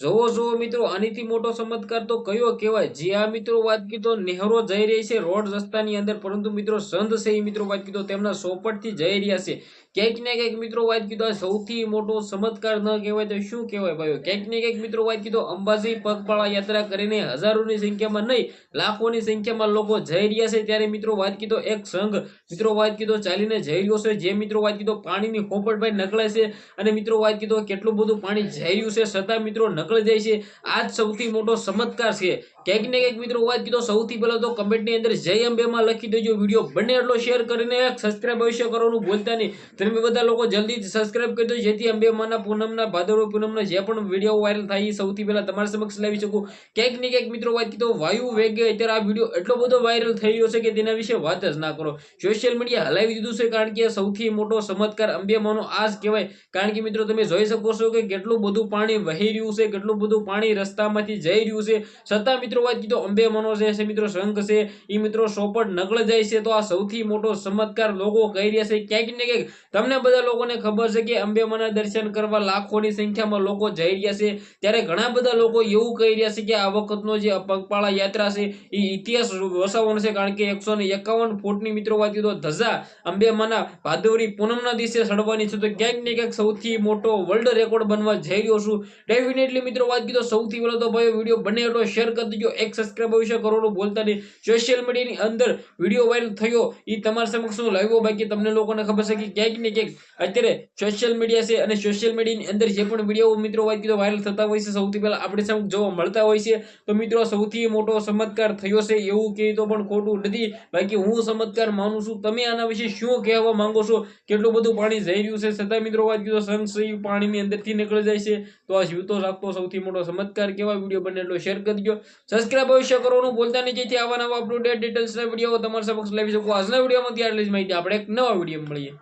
જોવો જોવો મિત્રો, આનીથી મોટો ચમત્કાર તો કયો કહેવાય? જે આ મિત્રો વાત કીધો નહેરો જઈ રહી છે રોડ રસ્તાની અંદર, પરંતુ મિત્રો સંઘ છે એ મિત્રો વાત કીધો તેમના સોપટથી જઈ રહ્યા છે. ક્યાંક ને ક્યાંક મિત્રો વાત કીધો સૌથી મોટો ચમત્કાર ન કહેવાય તો શું કહેવાય ભાઈઓ? ક્યાંક ને ક્યાંક મિત્રો વાત કીધો અંબાજી પગપાળા યાત્રા કરીને હજારોની સંખ્યામાં નહીં, લાખોની સંખ્યામાં લોકો જઈ રહ્યા છે. ત્યારે મિત્રો વાત કીધો એક સંઘ મિત્રો વાત કીધો ચાલીને જઈ રહ્યો છે. જે મિત્રો વાત કીધો પાણીની ખોપટભાઈ નકળે છે અને મિત્રો વાત કીધો કેટલું બધું પાણી જઈ રહ્યું છે. છતાં મિત્રો નકળી જાય છે. આ જ સૌથી મોટો ચમત્કાર છે. ક્યાંક ને ક્યાંક મિત્રો વાત કીધો. સૌથી પહેલા તો કમેન્ટની અંદર જય અંબેમાં લખી દેજો વીડિયો બને એટલો શેર કરીને સબસ્ક્રાઈબ અવશ્ય કરવાનું ભૂલતા નહીં. તમે બધા લોકો જલ્દી સબસ્ક્રાઈબ કરી દો, જેથી અંબેમાના પૂનમના, ભાદરવો પૂનમના જે પણ વીડિયો વાયરલ થાય સૌથી પહેલા તમારા સમક્ષ લાવી શકું. ક્યાંક ને ક્યાંક મિત્રો વાત કીધો, વાયુ વેગે, અત્યારે આ વીડિયો એટલો બધો વાયરલ થઈ રહ્યો છે કે તેના વિશે વાત જ ના કરો. સોશિયલ મીડિયા હલાવી દીધું છે કારણ કે સૌથી મોટો ચમત્કાર અંબેમાનો આ જ કહેવાય. કારણ કે મિત્રો, તમે જોઈ શકો છો કે કેટલું બધું પાણી વહી રહ્યું છે, કેટલું બધું પાણી રસ્તામાંથી જઈ રહ્યું છે. છતાં મિત્રો વાત કીધો અંબેમાનો જે છે મિત્રો શંખ છે એ મિત્રો સોપટ નકળ જાય છે, તો આ સૌથી મોટો ચમત્કાર લોકો કહી રહ્યા છે. ક્યાંક ને ક્યાંક તમને બધા લોકોને ખબર છે કે અંબેમાના દર્શન કરવા લાખોની સંખ્યામાં લોકો જઈ રહ્યા છે. ત્યારે ઘણા બધા લોકો એવું કહી રહ્યા છે કે આ વખતનો જે પગપાળા યાત્રા છે એ ઇતિહાસ વસાવવાનો છે. કારણ કે એકસો ને એકાવન ફૂટની મિત્રો વાત કીધો, ધજા અંબે મના ભાદવરી પૂનમના દિવસે સડવાની છે. તો ક્યાંક ને ક્યાંક સૌથી મોટો વર્લ્ડ રેકોર્ડ બનવા જઈ રહ્યો છું. ડેફિનેટલી મિત્રો વાત કીધો, સૌથી પહેલો તો ભાઈ વીડિયો બને એટલો શેર કરી દેજો એક સબસ્ક્રાઇબ વિશે કરવાનું ભૂલતા નહીં. સોશિયલ મીડિયાની અંદર વીડિયો વાયરલ થયો. એ તમારા સમક્ષ લાવ્યો બાકી તમને લોકોને ખબર છે કે ક્યાંક ને ક્યાંક અત્યારે સોશિયલ મીડિયા છે અને સોશિયલ મીડિયાની અંદર જે પણ વીડિયો મિત્રો વાત કીધો વાયરલ થતા હોય છે, સૌથી પહેલાં આપણે સમક્ષ જોવા મળતા હોય છે. તો મિત્રો, સૌથી મોટો ચમત્કાર થયો છે એવું કહે તો પણ ખોટું નથી. બાકી હું ચમત્કાર માનું છું. તમે આના વિશે શું કહેવા માંગો છો? કેટલું બધું પાણી જઈ રહ્યું છે? છતાં મિત્રો વાત કીધો સંશય પાણીની અંદરથી નીકળી જાય છે. તો આ જીવતો રાખતો સૌથી મોટો ચમત્કાર કેવા વીડિયો બને એટલો શેર કરી દો સબસ્ક્રાઇબ અવશ્ય કરવાનું, ભૂલતા નહીં. જેથી આવા નવા અપડેટ ડિટેલ્સના વીડિયો તમારા સમક્ષ લાવી શકું. આજના વિડીયોમાં ત્યાર જ માહિતી. આપણે એક નવા વીડિયો મળીએ.